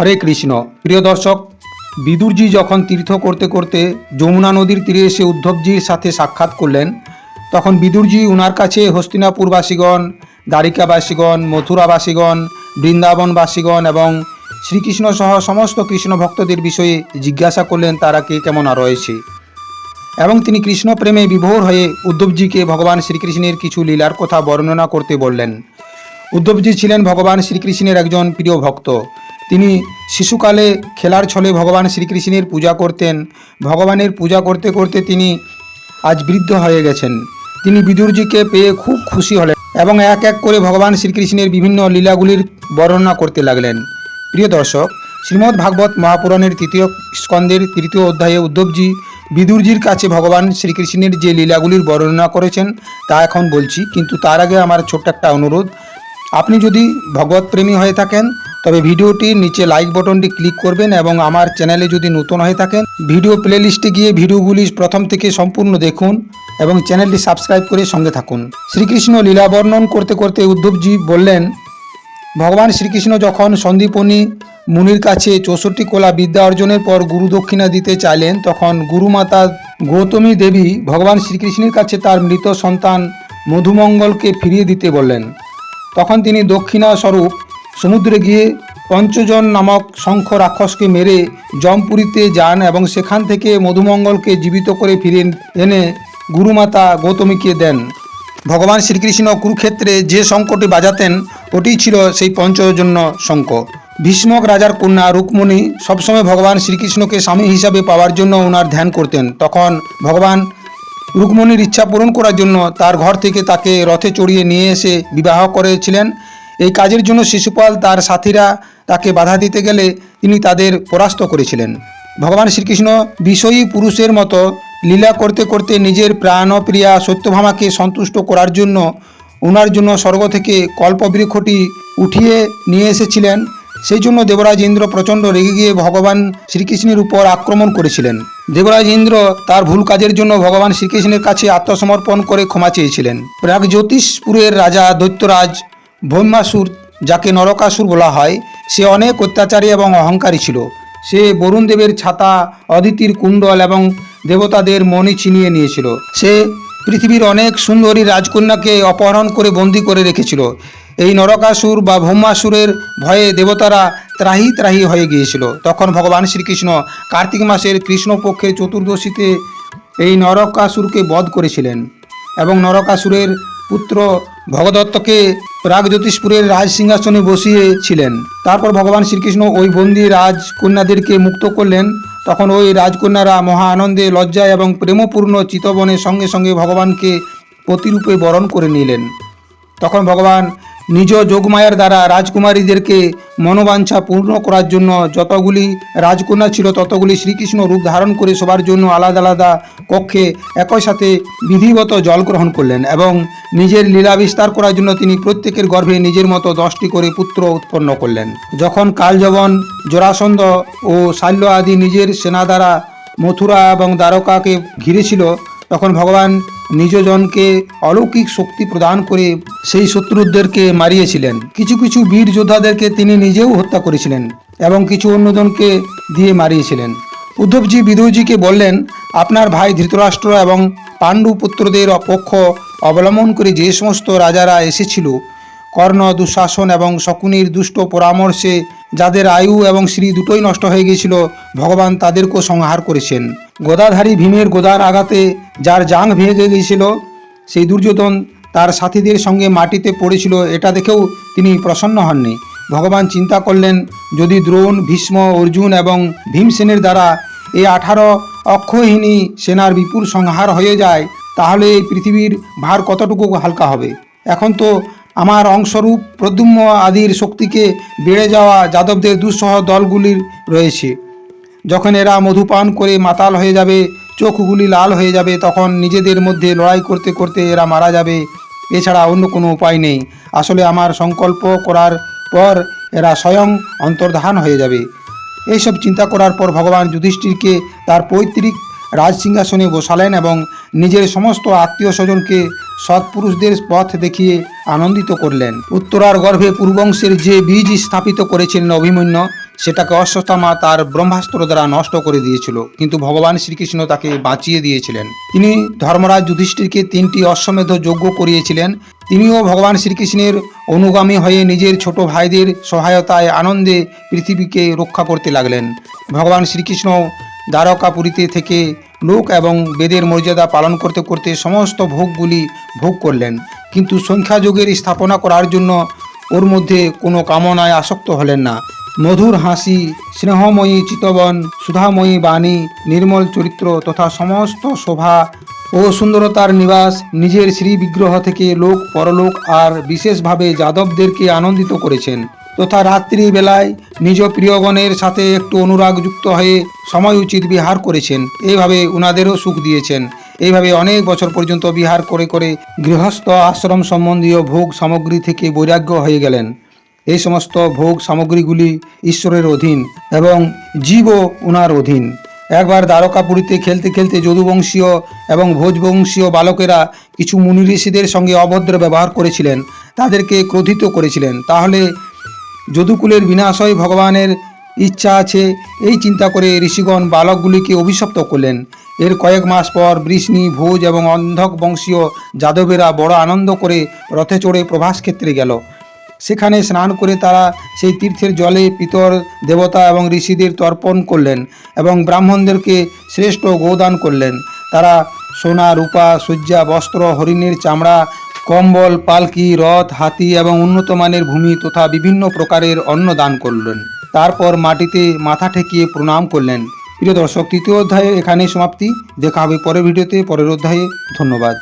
হরে কৃষ্ণ। প্রিয় দর্শক, বিদুরজি যখন তীর্থ করতে করতে যমুনা নদীর তীরে এসে উদ্ধবজির সাথে সাক্ষাৎ করলেন, তখন বিদুরজি উনার কাছে হস্তিনাপুরবাসীগণ, দ্বারিকাবাসীগণ, মথুরাবাসীগণ, বৃন্দাবনবাসীগণ এবং শ্রীকৃষ্ণ সহ সমস্ত কৃষ্ণ ভক্তদের বিষয়ে জিজ্ঞাসা করলেন, তারা কে কেমন রয়েছে? এবং তিনি কৃষ্ণ প্রেমে বিভোর হয়ে উদ্ধবজিকে ভগবান শ্রীকৃষ্ণের কিছু লীলার কথা বর্ণনা করতে বললেন। উদ্ধবজি ছিলেন ভগবান শ্রীকৃষ্ণের একজন প্রিয় ভক্ত। তিনি শিশুকালে খেলার ছলে ভগবান শ্রীকৃষ্ণের পূজা করতেন। ভগবানের পূজা করতে করতে তিনি আজ বৃদ্ধ হয়ে গেছেন। তিনি বিদুরজিকে পেয়ে খুব খুশি হলেন এবং এক এক করে ভগবান শ্রীকৃষ্ণের বিভিন্ন লীলাগুলির বর্ণনা করতে লাগলেন। প্রিয় দর্শক, শ্রীমদ্ ভাগবত মহাপুরাণের তৃতীয় স্কন্দের তৃতীয় অধ্যায়ে উদ্ধবজি বিদুরজির কাছে ভগবান শ্রীকৃষ্ণের যে লীলাগুলির বর্ণনা করেছেন তা এখন বলছি, কিন্তু তার আগে আমার ছোট্ট একটা অনুরোধ। আপনি যদি ভগবত প্রেমী হয়ে থাকেন তবে ভিডিওটির নিচে লাইক বটনটি ক্লিক করবেন এবং আমার চ্যানেলে যদি নতুন হয়ে থাকেন ভিডিও প্লেলিস্টে গিয়ে ভিডিওগুলি প্রথম থেকে সম্পূর্ণ দেখুন এবং চ্যানেলটি সাবস্ক্রাইব করে সঙ্গে থাকুন। শ্রীকৃষ্ণ লীলা বর্ণন করতে করতে উদ্ধবজি বললেন, ভগবান শ্রীকৃষ্ণ যখন সন্দীপনী মুনির কাছে চৌষট্টি কোলা বিদ্যা অর্জনের পর গুরু দক্ষিণা দিতে চাইলেন, তখন গুরুমাতা গৌতমী দেবী ভগবান শ্রীকৃষ্ণের কাছে তার মৃত সন্তান মধুমঙ্গলকে ফিরিয়ে দিতে বললেন। তখন তিনি দক্ষিণা স্বরূপ সমুদ্রে গিয়ে পঞ্চজন নামক শঙ্খ রাক্ষসকে মেরে জমপুরীতে যান এবং সেখান থেকে মধুমঙ্গলকে জীবিত করে ফিরে এনে গুরুমাতা গৌতমীকে দেন। ভগবান শ্রীকৃষ্ণ কুরুক্ষেত্রে যে শঙ্কটি বাজাতেন, ওটিই ছিল সেই পঞ্চজন্য শঙ্খ। ভীষ্মক রাজার কন্যা রুক্মণী সবসময় ভগবান শ্রীকৃষ্ণকে স্বামী হিসাবে পাওয়ার জন্য ওনার ধ্যান করতেন। তখন ভগবান রুক্মণীর ইচ্ছা পূরণ করার জন্য তার ঘর থেকে তাকে রথে চড়িয়ে নিয়ে এসে বিবাহ করেছিলেন। এই কাজের জন্য শিশুপাল তার সাথীরা তাকে বাধা দিতে গেলে তিনি তাদের পরাস্ত করেছিলেন। ভগবান শ্রীকৃষ্ণ বিষয়ী পুরুষের মতো লীলা করতে করতে নিজের প্রাণপ্রিয়া সত্যভামাকে সন্তুষ্ট করার জন্য ওনার জন্য স্বর্গ থেকে কল্পবৃক্ষটি উঠিয়ে নিয়ে এসেছিলেন। সেই জন্য দেবরাজ ইন্দ্র প্রচণ্ড রেগে গিয়ে ভগবান শ্রীকৃষ্ণের উপর আক্রমণ করেছিলেন। দেবরাজ ইন্দ্র তার ভুল কাজের জন্য ভগবান শ্রীকৃষ্ণের কাছে আত্মসমর্পণ করে ক্ষমা চেয়েছিলেন। প্রাগ জ্যোতিষপুরের রাজা দৈত্যরাজ ভৌমাসুর যাকে নরকাসুর বলা হয়, সে অনেক অত্যাচারী এবং অহংকারী ছিল। সে বরুণ দেবের ছাতা, অদিতির কুণ্ডল এবং দেবতাদের মনে চিনিয়ে নিয়েছিল। সে পৃথিবীর অনেক সুন্দরী রাজকন্যাকে অপহরণ করে বন্দি করে রেখেছিল। এই নরকাসুর বা ভৌমাসুরের ভয়ে দেবতারা ত্রাহি ত্রাহি হয়ে গিয়েছিল। তখন ভগবান শ্রীকৃষ্ণ কার্তিক মাসের কৃষ্ণপক্ষের চতুর্দশীতে এই নরকাসুরকে বধ করেছিলেন এবং নরকাসুরের পুত্র ভগদত্তকে প্রাগজ্যোতিষপুরের রাজ সিংহাসনে বসিয়েছিলেন। তারপর ভগবান শ্রীকৃষ্ণ ওই বন্দি রাজকন্যাদেরকে মুক্ত করলেন। তখন ওই রাজকন্যারা মহা আনন্দে লজ্জায় এবং প্রেমপূর্ণ চিতবনের সঙ্গে সঙ্গে ভগবানকে প্রতিরূপে বরণ করে নিলেন। তখন ভগবান নিজ যোগমায়ার দ্বারা রাজকুমারীদেরকে মনোবাঞ্ছা পূর্ণ করার জন্য যতগুলি রাজকন্যা ছিল, ততগুলি শ্রীকৃষ্ণ রূপ ধারণ করে সবার জন্য আলাদা আলাদা কক্ষে একই সাথে বিধিগত জল গ্রহণ করলেন এবং নিজের লীলা বিস্তার করার জন্য তিনি প্রত্যেকের গর্ভে নিজের মতো দশটি করে পুত্র উৎপন্ন করলেন। যখন কালযবন জরাসন্ধ ও শাল্য আদি নিজের সেনা দ্বারা মথুরা এবং দ্বারকাকে ঘিরেছিল, তখন ভগবান নিজজনকে অলৌকিক শক্তি প্রদান করে সেই শত্রুদেরকে মারিয়েছিলেন। কিছু কিছু বীর যোদ্ধাদেরকে তিনি নিজেও হত্যা করেছিলেন এবং কিছু অন্যজনকে দিয়ে মারিয়েছিলেন। উদ্ধবজি বিদুরজিকে বললেন, আপনার ভাই ধৃতরাষ্ট্র এবং পাণ্ডু পুত্রদের পক্ষ অবলম্বন করে যে সমস্ত রাজারা এসেছিল, কর্ণ, দুঃশাসন এবং শকুনির দুষ্ট পরামর্শে যাদের আয়ু এবং শ্রী দুটোই নষ্ট হয়ে গিয়েছিল, ভগবান তাদেরকেও সংহার করেছেন। গদাধারী ভীমের গোদার আঘাতে যার জাং ভেঙে গিয়েছিল, সেই দুর্যোধন তার সাথীদের সঙ্গে মাটিতে পড়েছিল, এটা দেখেও তিনি প্রসন্ন হননি। ভগবান চিন্তা করলেন, যদি দ্রোণ, ভীষ্ম, অর্জুন এবং ভীমসেনের দ্বারা এই আঠারো অক্ষয়হীনী সেনার বিপুল সংহার হয়ে যায়, তাহলে এই পৃথিবীর ভার কতটুকু হালকা হবে? এখন তো আমার অংশরূপ প্রদ্যুম্ন আদির শক্তিকে বেড়ে যাওয়া যাদবদের দুঃসহ দলগুলির রয়েছে। যখন এরা মধুপান করে মাতাল হয়ে যাবে, চোখগুলি লাল হয়ে যাবে, তখন নিজেদের মধ্যে লড়াই করতে করতে এরা মারা যাবে। এছাড়া অন্য কোনো উপায় নেই। আসলে আমার সংকল্প করার পর এরা স্বয়ং অন্তর্ধান হয়ে যাবে। এইসব চিন্তা করার পর ভগবান যুধিষ্ঠিরকে তার পৈতৃক রাজসিংহাসনে বসালেন এবং নিজের সমস্ত আত্মীয় স্বজনকে সৎপুরুষদের পথ দেখিয়ে আনন্দিত করলেন। উত্তরার গর্ভে পূর্বংশের যে বীজ স্থাপিত করেছিলেন অভিমন্যু সেটাকে অশ্বত্থামা তার ব্রহ্মাস্ত্র দ্বারা নষ্ট করে দিয়েছিল, কিন্তু ভগবান শ্রীকৃষ্ণ তাকে বাঁচিয়ে দিয়েছিলেন। তিনি ধর্মরাজ যুধিষ্ঠিরকে তিনটি অশ্বমেধ যজ্ঞ করিয়েছিলেন। তিনিও ভগবান শ্রীকৃষ্ণের অনুগামী হয়ে নিজের ছোট ভাইদের সহায়তায় আনন্দে পৃথিবীকে রক্ষা করতে লাগলেন। ভগবান শ্রীকৃষ্ণ দ্বারকাপুরীতে থেকে লোক এবং বেদের মর্যাদা পালন করতে করতে সমস্ত ভোগগুলি ভোগ করলেন, কিন্তু সংখ্যাযোগের স্থাপনা করার জন্য ওর মধ্যে কোনো কামনায় আসক্ত হলেন না। মধুর হাসি, স্নেহময়ী চিতবন, সুধাময়ী বাণী, নির্মল চরিত্র তথা সমস্ত শোভা ও সুন্দরতার নিবাস নিজের শ্রী বিগ্রহ থেকে লোক পরলোক আর বিশেষভাবে যাদবদেরকে আনন্দিত করেছেন তথা রাত্রিবেলায় নিজ প্রিয়গণের সাথে একটু অনুরাগযুক্ত হয়ে সময় উচিত বিহার করেছেন। এইভাবে উনাদেরও সুখ দিয়েছেন। এইভাবে অনেক বছর পর্যন্ত বিহার করে করে গৃহস্থ আশ্রম সম্বন্ধীয় ভোগ সামগ্রী থেকে বৈরাগ্য হয়ে গেলেন। এই সমস্ত ভোগ সামগ্রীগুলি ঈশ্বরের অধীন এবং জীবও উনার অধীন। একবার দ্বারকাপুরীতে খেলতে খেলতে যদুবংশীয় এবং ভোজবংশীয় বালকেরা কিছু মুনি ঋষিদের সঙ্গে অভদ্র ব্যবহার করেছিলেন, তাদেরকে ক্রোধিত করেছিলেন। তাহলে যদুকুলের বিনাশয় ভগবানের ইচ্ছা আছে, এই চিন্তা করে ঋষিগণ বালকগুলিকে অভিশপ্ত করলেন। এর কয়েক মাস পর বৃষ্ণি, ভোজ এবং অন্ধক বংশীয় যাদবেরা বড় আনন্দ করে রথে চড়ে প্রভাস ক্ষেত্রে গেল। সেখানে স্নান করে তারা সেই তীর্থের জলে পিতর, দেবতা এবং ঋষিদের তর্পণ করলেন এবং ব্রাহ্মণদেরকে শ্রেষ্ঠ গোদান করলেন। তারা সোনা, রূপা সজ্জা বস্ত্র, হরিণের চামড়া, কম্বল, পালকি, রথ, হাতি এবং উন্নত মানের ভূমি তথা বিভিন্ন প্রকারের অন্ন দান করলেন। তারপর মাটিতে মাথা ঠেকিয়ে প্রণাম করলেন। প্রিয় দর্শক, তৃতীয় অধ্যায়ে এখানেই সমাপ্তি। দেখা হবে পরের ভিডিওতে। পরের অধ্যায়ে ধন্যবাদ।